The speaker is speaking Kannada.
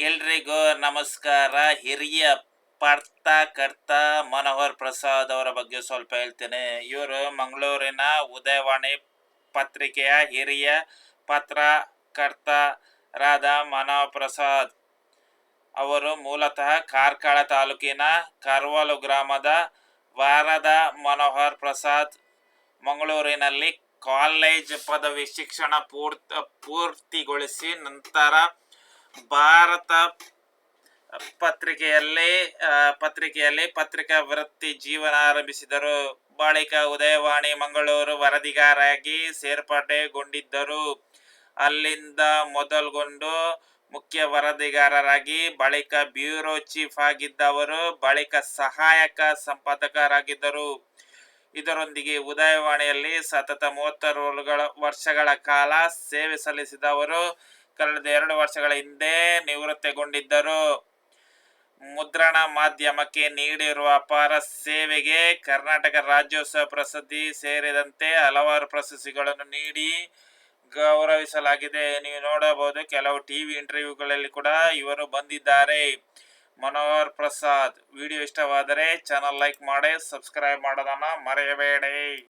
ಎಲ್ರಿಗೂ ನಮಸ್ಕಾರ. ಹಿರಿಯ ಪರ್ತಕರ್ತ ಮನೋಹರ್ ಪ್ರಸಾದ್ ಅವರ ಬಗ್ಗೆ ಸ್ವಲ್ಪ ಹೇಳ್ತೇನೆ. ಇವರು ಮಂಗಳೂರಿನ ಉದಯವಾಣಿ ಪತ್ರಿಕೆಯ ಹಿರಿಯ ಪತ್ರಕರ್ತರಾದ ಮನೋಹರ್ ಪ್ರಸಾದ್ ಅವರು ಮೂಲತಃ ಕಾರ್ಕಳ ತಾಲೂಕಿನ ಕರ್ವಾಲು ಗ್ರಾಮದ ವಾರದ ಮನೋಹರ್ ಪ್ರಸಾದ್ ಮಂಗಳೂರಿನಲ್ಲಿ ಕಾಲೇಜ್ ಪದವಿ ಶಿಕ್ಷಣ ಪೂರ್ತಿ, ಪೂರ್ತಿಗೊಳಿಸಿ ನಂತರ ಭಾರತ ಪತ್ರಿಕೆಯಲ್ಲಿ ಪತ್ರಿಕೆಯಲ್ಲಿ ಪತ್ರಿಕಾ ವೃತ್ತಿ ಜೀವನ ಆರಂಭಿಸಿದರು. ಬಳಿಕ ಉದಯವಾಣಿ ಮಂಗಳೂರು ವರದಿಗಾರಾಗಿ ಸೇರ್ಪಡೆಗೊಂಡಿದ್ದರು. ಅಲ್ಲಿಂದ ಮೊದಲುಗೊಂಡು ಮುಖ್ಯ ವರದಿಗಾರರಾಗಿ, ಬಳಿಕ ಬ್ಯೂರೋ ಚೀಫ್ ಆಗಿದ್ದವರು, ಬಳಿಕ ಸಹಾಯಕ ಸಂಪಾದಕರಾಗಿದ್ದರು. ಇದರೊಂದಿಗೆ ಉದಯವಾಣಿಯಲ್ಲಿ ಸತತ ಮೂವತ್ತಾರು ವರ್ಷಗಳ ಕಾಲ ಸೇವೆ ಸಲ್ಲಿಸಿದ ಅವರು ಕಳೆದ ಎರಡು ವರ್ಷಗಳ ಹಿಂದೆ ನಿವೃತ್ತಿಗೊಂಡಿದ್ದರು. ಮುದ್ರಣ ಮಾಧ್ಯಮಕ್ಕೆ ನೀಡಿರುವ ಅಪಾರ ಸೇವೆಗೆ ಕರ್ನಾಟಕ ರಾಜ್ಯೋತ್ಸವ ಪ್ರಸಿದ್ಧಿ ಸೇರಿದಂತೆ ಹಲವಾರು ಪ್ರಶಸ್ತಿಗಳನ್ನು ನೀಡಿ ಗೌರವಿಸಲಾಗಿದೆ. ನೀವು ನೋಡಬಹುದು, ಕೆಲವು ಟಿವಿ ಇಂಟರ್ವ್ಯೂಗಳಲ್ಲಿ ಕೂಡ ಇವರು ಬಂದಿದ್ದಾರೆ. ಮನೋಹರ್ ಪ್ರಸಾದ್, ವಿಡಿಯೋ ಇಷ್ಟವಾದರೆ ಚಾನಲ್ ಲೈಕ್ ಮಾಡಿ, ಸಬ್ಸ್ಕ್ರೈಬ್ ಮಾಡೋದನ್ನು ಮರೆಯಬೇಡಿ.